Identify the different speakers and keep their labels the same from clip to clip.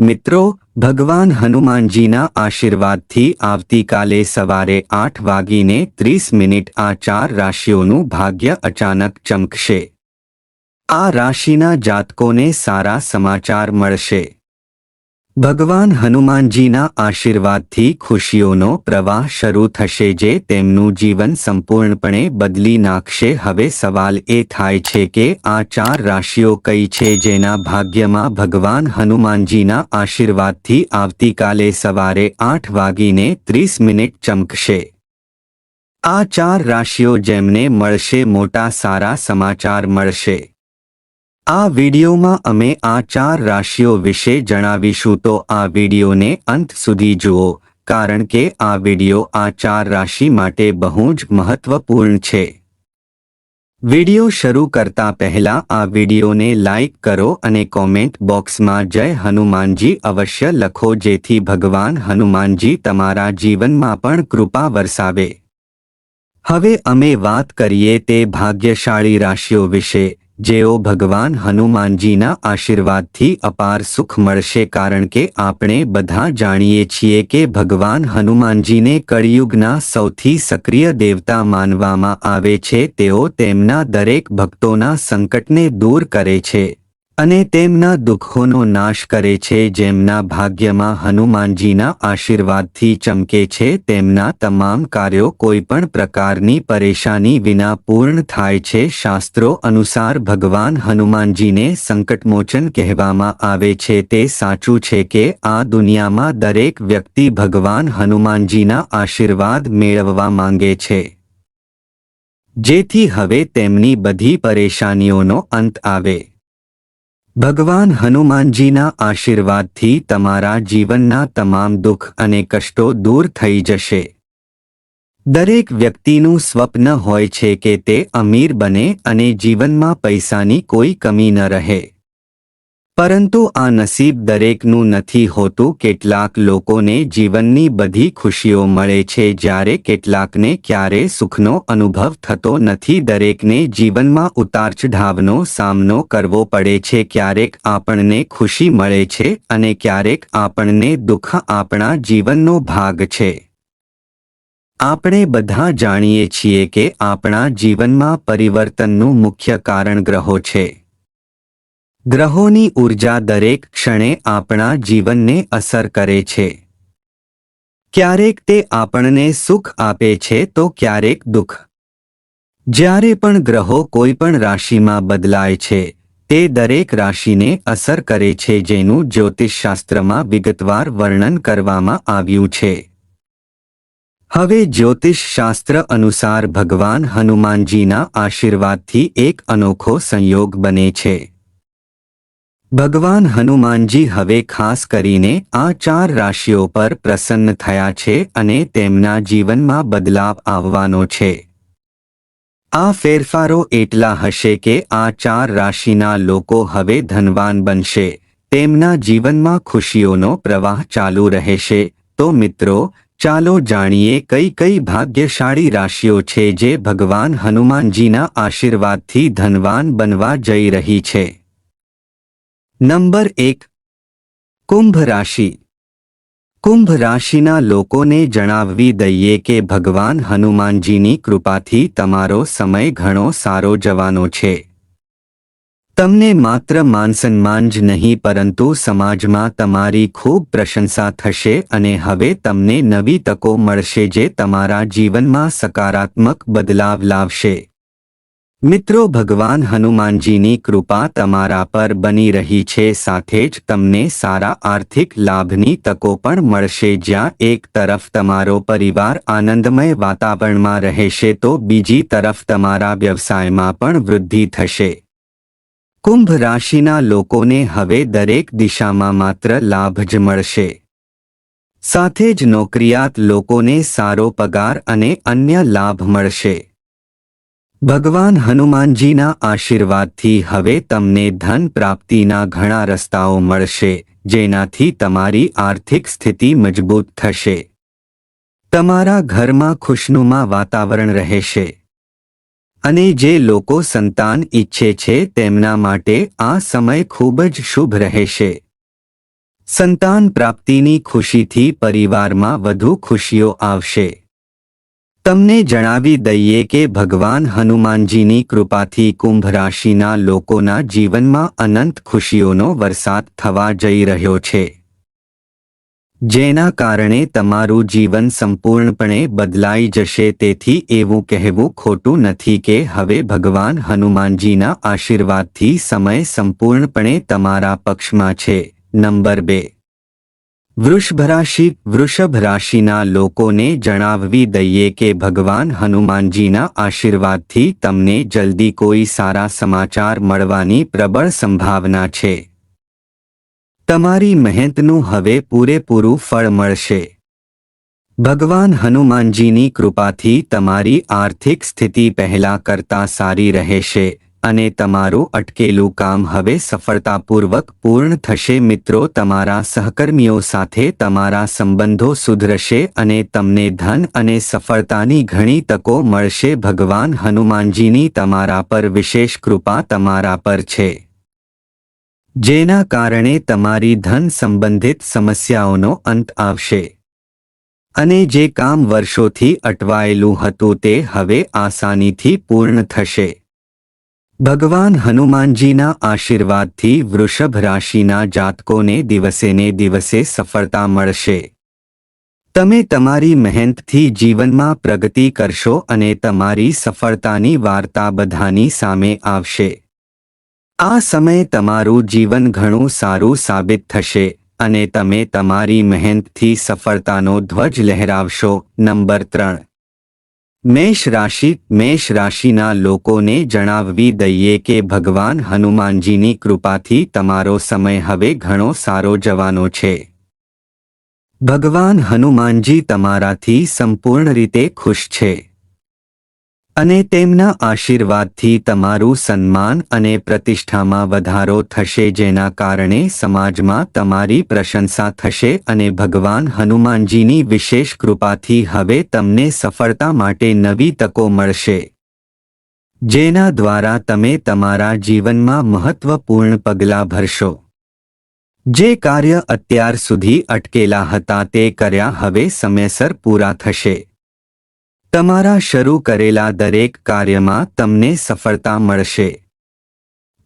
Speaker 1: મિત્રો, ભગવાન હનુમાનજીના આશીર્વાદથી આવતીકાલે સવારે આઠ વાગીને ત્રીસ મિનિટ આ ચાર રાશિઓનું ભાગ્ય અચાનક ચમકશે. આ રાશિના જાતકોને સારા સમાચાર મળશે. ભગવાન હનુમાનજીના આશીર્વાદથી ખુશીઓનો પ્રવાહ શરૂ થશે જે તેમનું જીવન સંપૂર્ણપણે બદલી નાખશે. હવે સવાલ એ થાય છે કે આ ચાર રાશિઓ કઈ છે જેના ભાગ્યમાં ભગવાન હનુમાનજીના આશીર્વાદથી આવતીકાલે સવારે આઠ વાગીને ત્રીસ મિનિટ ચમકશે. આ ચાર રાશિઓ જેમને મળશે મોટા સારા સમાચાર મળશે. આ વિડિયોમાં અમે આ ચાર રાશિઓ વિશે જણાવીશું. તો આ વિડીયોને અંત સુધી જુઓ, કારણ કે આ વિડિયો આ ચાર રાશિ માટે બહુ જ મહત્વપૂર્ણ છે. વિડિયો શરૂ કરતા પહેલા આ વિડિયોને લાઇક કરો અને કોમેન્ટ બોક્સમાં જય હનુમાનજી અવશ્ય લખો, જેથી ભગવાન હનુમાનજી તમારા જીવનમાં પણ કૃપા વરસાવે. હવે અમે વાત કરીએ તે ભાગ્યશાળી રાશિઓ વિશે. જેઓ ભગવાન હનુમાનજીના આશીર્વાદથી અપાર સુખ મળશે કારણ કે આપણે બધા જાણીએ છીએ કે ભગવાન હનુમાનજીને કળિયુગના સૌથી સક્રિય દેવતા માનવામાં આવે છે, તેઓ તેમના દરેક ભક્તોના સંકટને દૂર કરે છે. અને તેમના દુઃખોનો નાશ કરે છે, જેમના ભાગ્યમાં હનુમાનજીના આશીર્વાદથી ચમકે છે, તેમના તમામ કાર્યો કોઈપણ પ્રકારની પરેશાની વિના પૂર્ણ થાય છે, શાસ્ત્રો અનુસાર ભગવાન હનુમાનજીને સંકટમોચન કહેવામાં આવે છે, તે સાચું છે કે આ દુનિયામાં દરેક વ્યક્તિ ભગવાન હનુમાનજીના આશીર્વાદ મેળવવા માંગે છે. જેથી હવે તેમની બધી પરેશાનીઓનો અંત આવે. ભગવાન હનુમાનજીના આશીર્વાદથી તમારા જીવનના તમામ દુઃખ અને કષ્ટો દૂર થઈ જશે. દરેક વ્યક્તિનું સ્વપ્ન હોય છે કે તે અમીર બને અને જીવનમાં પૈસાની કોઈ કમી ન રહે. પરંતુ આ નસીબ દરેકનું નથી હોતું. કેટલાક લોકોને જીવનની બધી ખુશીઓ મળે છે જ્યારે કેટલાકને ક્યારે સુખનો અનુભવ થતો નથી. દરેકને જીવનમાં ઉતારચઢાવનો સામનો કરવો પડે છે. ક્યારેક આપણને ખુશી મળે છે અને ક્યારેક આપણને દુઃખ આપણા જીવનનો ભાગ છે. આપણે બધા જાણીએ છીએ કે આપણા જીવનમાં પરિવર્તનનું મુખ્ય કારણ ગ્રહો છે. ગ્રહોની ઊર્જા દરેક ક્ષણે આપણા જીવનને અસર કરે છે. ક્યારેક તે આપણને સુખ આપે છે તો ક્યારેક દુઃખ. જ્યારે પણ ગ્રહો કોઈ પણ રાશિમાં બદલાય છે, તે દરેક રાશિને અસર કરે છે જેનું જ્યોતિષશાસ્ત્રમાં વિગતવાર વર્ણન કરવામાં આવ્યું છે. હવે જ્યોતિષશાસ્ત્ર અનુસાર ભગવાન હનુમાનજીના આશીર્વાદથી એક અનોખો સંયોગ બને છે. ભગવાન હનુમાનજી હવે ખાસ કરીને આ ચાર રાશિઓ પર પ્રસન્ન થયા છે અને તેમના જીવનમાં બદલાવ આવવાનો છે. આ ફેરફારો એટલા હશે કે આ ચાર રાશિના લોકો હવે ધનવાન બનશે. તેમના જીવનમાં ખુશીઓનો પ્રવાહ ચાલુ રહેશે. તો મિત્રો, ચાલો જાણીએ કઈ કઈ ભાગ્યશાળી રાશિઓ છે જે ભગવાન હનુમાનજીના આશીર્વાદથી ધનવાન બનવા જઈ રહી છે. નંબર એક, કુંભ રાશિ. કુંભ રાશિના લોકોને જણાવવી દઈએ કે ભગવાન હનુમાનજીની કૃપાથી તમારો સમય ઘણો સારો જવાનો છે. તમને માત્ર માનસન્માન જ નહીં, પરંતુ સમાજમાં તમારી ખૂબ પ્રશંસા થશે અને હવે તમને નવી તકો મળશે જે તમારા જીવનમાં સકારાત્મક બદલાવ લાવશે. મિત્રો, ભગવાન હનુમાનજીની કૃપા તમારા પર બની રહી છે, સાથે જ તમને સારા આર્થિક લાભની તકો પણ મળશે. જ્યાં એક તરફ તમારો પરિવાર આનંદમય વાતાવરણમાં રહેશે, તો બીજી તરફ તમારા વ્યવસાયમાં પણ વૃદ્ધિ થશે. કુંભ રાશિના લોકોને હવે દરેક દિશામાં માત્ર લાભ જ મળશે. સાથે જ નોકરિયાત લોકોને સારો પગાર અને અન્ય લાભ મળશે. ભગવાન હનુમાનજીના આશીર્વાદથી હવે તમને ધન પ્રાપ્તિના ઘણા રસ્તાઓ મળશે, જેનાથી તમારી આર્થિક સ્થિતિ મજબૂત થશે. તમારા ઘરમાં ખુશનુમા વાતાવરણ રહેશે. અને જે લોકો સંતાન ઈચ્છે છે તેમના માટે આ સમય ખૂબ જ શુભ રહેશે. સંતાન પ્રાપ્તિની ખુશીથી પરિવારમાં વધુ ખુશીઓ આવશે. તમને જણાવી દઈએ કે ભગવાન હનુમાનજીની કૃપાથી કુંભ રાશિના લોકોના જીવનમાં અનંત ખુશીઓનો વરસાદ થવા જઈ રહ્યો છે. જેના કારણે તમારું જીવન સંપૂર્ણપણે બદલાઈ જશે તેથી એવું કહેવું ખોટું નથી કે હવે ભગવાન હનુમાનજીના આશીર્વાદથી સમય સંપૂર્ણપણે તમારા પક્ષમાં છે. નંબર બે વૃષભ રાશિ વૃષભ રાશિના લોકોને જણાવવી દઈએ કે ભગવાન હનુમાનજીના આશીર્વાદથી તમને જલ્દી કોઈ સારા સમાચાર મળવાની પ્રબળ સંભાવના છે. તમારી મહેનતનું હવે પૂરેપૂરું ફળ મળશે. ભગવાન હનુમાનજીની કૃપાથી તમારી આર્થિક સ્થિતિ પહેલા કરતા સારી રહેશે. અને તમારું અટકેલું કામ હવે સફળતાપૂર્વક પૂર્ણ થશે. મિત્રો, તમારા સહકર્મીઓ સાથે તમારા સંબંધો સુધરશે અને તમને ધન અને સફળતાની ઘણી તકો મળશે. ભગવાન હનુમાનજીની તમારા પર વિશેષ કૃપા તમારા પર છે. જેના કારણે તમારી ધન સંબંધિત સમસ્યાઓનો અંત આવશે. અને જે કામ વર્ષોથી અટવાયેલું હતું તે હવે આસાનીથી પૂર્ણ થશે. ભગવાન હનુમાનજીના આશીર્વાદથી વૃષભ રાશિના જાતકોને દિવસેને દિવસે સફળતા મળશે. તમે તમારી મહેનતથી જીવનમાં પ્રગતિ કરશો અને તમારી સફળતાની વાર્તા બધાની સામે આવશે. આ સમયે તમારું જીવન ઘણું સારું સાબિત થશે અને તમે તમારી મહેનતથી સફળતાનો ધ્વજ લહેરાવશો. નંબર ત્રણ. મેષ રાશિ, મેષ રાશિના લોકોને જણાવવી દઈએ કે ભગવાન હનુમાનજીની કૃપાથી તમારો સમય હવે ઘણો સારો જવાનો છે. ભગવાન હનુમાનજી તમારાથી સંપૂર્ણ રીતે ખુશ છે. અને તેમના આશીર્વાદથી તમારું સન્માન અને પ્રતિષ્ઠામાં વધારો થશે જેના કારણે સમાજમાં તમારી પ્રશંસા થશે અને ભગવાન હનુમાનજીની વિશેષ કૃપાથી હવે તમને સફળતા માટે નવી તકો મળશે. જેના દ્વારા તમે તમારા જીવનમાં મહત્વપૂર્ણ પગલાં ભરશો. જે કાર્ય અત્યાર સુધી અટકેલા હતા તે કર્યા હવે સમયસર પૂરા થશે. તમારા શરૂ કરેલા દરેક કાર્યમાં તમને સફળતા મળશે.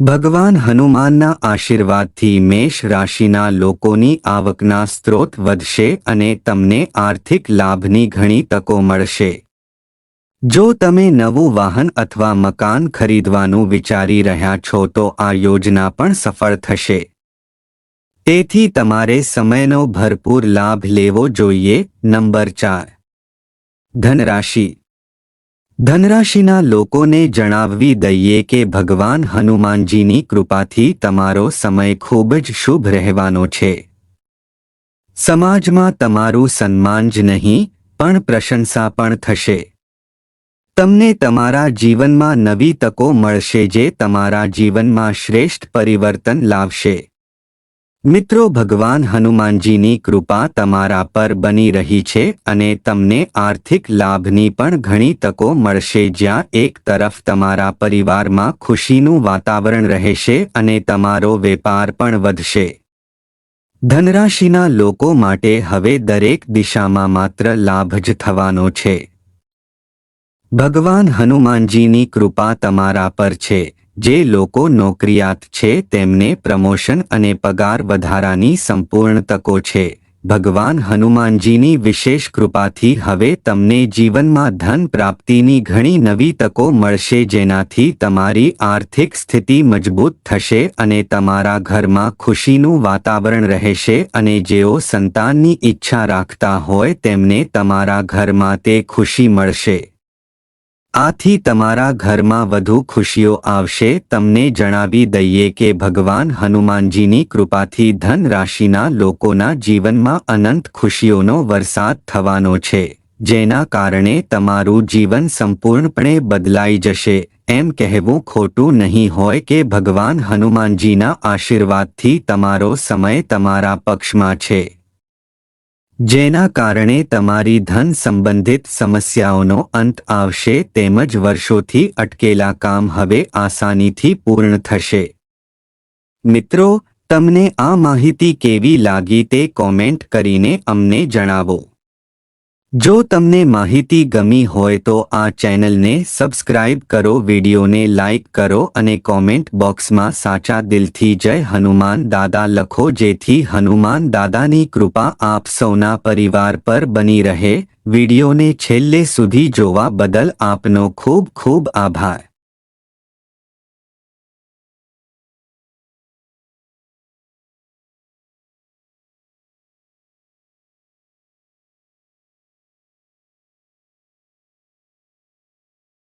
Speaker 1: ભગવાન હનુમાનના આશીર્વાદથી મેષ રાશિના લોકોની આવકના સ્ત્રોત વધશે અને તમને આર્થિક લાભની ઘણી તકો મળશે. જો તમે નવું વાહન અથવા મકાન ખરીદવાનું વિચારી રહ્યા છો તો આ યોજના પણ સફળ થશે. તેથી તમારે સમયનો ભરપૂર લાભ લેવો જોઈએ. નંબર ચાર. ધનરાશિ. ધનરાશિના લોકોને જણાવવી દઈએ કે ભગવાન હનુમાનજીની કૃપાથી તમારો સમય ખૂબ જ શુભ રહેવાનો છે. સમાજમાં તમારું સન્માન જ નહીં, પણ પ્રશંસા પણ થશે. તમને તમારા જીવનમાં નવી તકો મળશે જે તમારા જીવનમાં શ્રેષ્ઠ પરિવર્તન લાવશે. મિત્રો, ભગવાન હનુમાનજીની કૃપા તમારા પર બની રહી છે અને તમને આર્થિક લાભની પણ ઘણી તકો મળશે જ્યાં એક તરફ તમારા પરિવારમાં ખુશીનું વાતાવરણ રહેશે અને તમારો વેપાર પણ વધશે. ધનરાશિના લોકો માટે હવે દરેક દિશામાં માત્ર લાભ જ થવાનો છે. ભગવાન હનુમાનજીની કૃપા તમારા પર છે. જે લોકો નોકરિયાત છે, તેમને પ્રમોશન અને પગાર વધારાની સંપૂર્ણ તકો છે. ભગવાન હનુમાનજીની વિશેષ કૃપાથી હવે તમને જીવનમાં ધન પ્રાપ્તિની ઘણી નવી તકો મળશે, જેનાથી તમારી આર્થિક સ્થિતિ મજબૂત થશે અને તમારા ઘરમાં ખુશીનું વાતાવરણ રહેશે અને જેઓ સંતાનની ઈચ્છા રાખતા હોય, તેમને તમારા ઘરમાં તે ખુશી મળશે. આથી તમારા ઘરમાં વધુ ખુશીઓ આવશે. તમને જણાવી દઈએ કે ભગવાન હનુમાનજીની કૃપાથી ધન રાશિના લોકોના જીવનમાં અનંત ખુશીઓનો વરસાદ થવાનો છે, જેના કારણે તમારું જીવન સંપૂર્ણપણે બદલાઈ જશે. એમ કહેવું ખોટું નહીં હોય કે ભગવાન હનુમાનજીના આશીર્વાદથી તમારો સમય તમારા પક્ષમાં છે. જેના કારણે તમારી ધન સંબંધિત સમસ્યાઓનો અંત આવશે તેમજ વર્ષોથી અટકેલા કામ હવે આસાનીથી પૂર્ણ થશે. મિત્રો, તમને આ માહિતી કેવી લાગી તે કોમેન્ટ કરીને અમને જણાવો. જો તમને માહિતી ગમી હોય તો આ ચેનલને સબસ્ક્રાઇબ કરો, વિડીયોને લાઇક કરો અને કોમેન્ટ બોક્સમાં સાચા દિલથી જય હનુમાન દાદા લખો જેથી હનુમાન દાદાની કૃપા આપ સૌના પરિવાર પર બની રહે. વિડીયોને છેલ્લે સુધી જોવા બદલ આપનો ખૂબ ખૂબ આભાર.